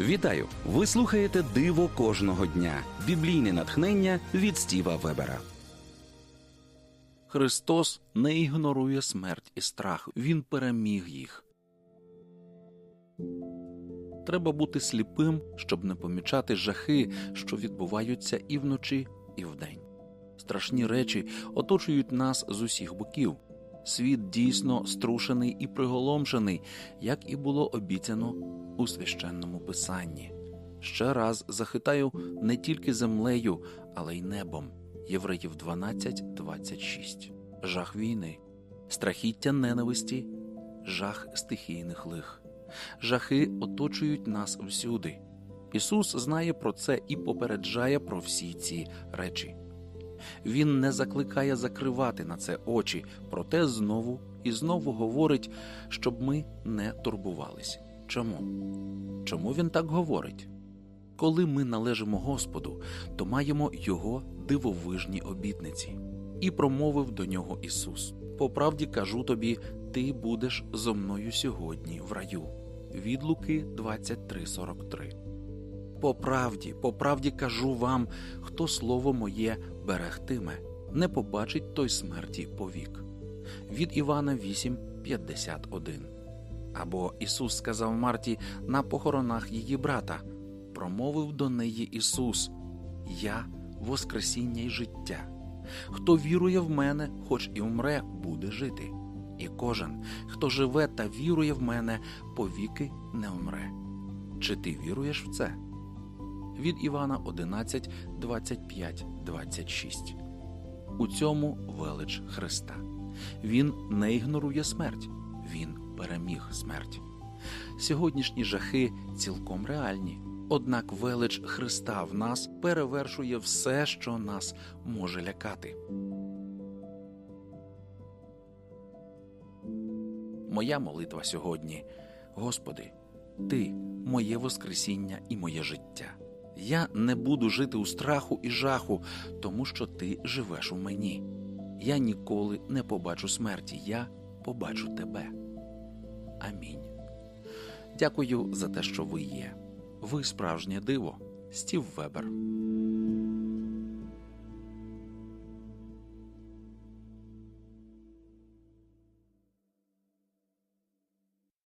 Вітаю! Ви слухаєте Диво кожного дня. Біблійне натхнення від Стіва Вебера. Христос не ігнорує смерть і страх, Він переміг їх. Треба бути сліпим, щоб не помічати жахи, що відбуваються і вночі, і вдень. Страшні речі оточують нас з усіх боків. Світ дійсно струшений і приголомшений, як і було обіцяно у священному писанні. Ще раз захитаю не тільки землею, але й небом. Євреїв 12.26. Жах війни, страхіття ненависті, жах стихійних лих. Жахи оточують нас всюди. Ісус знає про це і попереджає про всі ці речі. Він не закликає закривати на це очі, проте знову і знову говорить, щоб ми не турбувались. Чому? Чому він так говорить? Коли ми належимо Господу, то маємо Його дивовижні обітниці. І промовив до нього Ісус: По правді кажу тобі, ти будеш зо мною сьогодні в раю. Від Луки 23.43 По правді, по правді кажу вам, хто слово моє берегтиме, не побачить той смерті повік. Від Івана 8.51 Або Ісус сказав Марті на похоронах її брата, промовив до неї Ісус: Я Воскресіння й життя. Хто вірує в мене, хоч і вмре, буде жити. І кожен, хто живе та вірує в мене, повіки не вмре. Чи ти віруєш в це? Від Івана 11, 25, 26 У цьому велич Христа. Він не ігнорує смерть, він переміг смерть. Сьогоднішні жахи цілком реальні. Однак велич Христа в нас перевершує все, що нас може лякати. Моя молитва сьогодні, Господи, Ти моє Воскресіння і моє життя. Я не буду жити у страху і жаху, тому що Ти живеш у мені. Я ніколи не побачу смерті, я побачу Тебе. Амінь. Дякую за те, що ви є. Ви справжнє диво, Стів Вебер.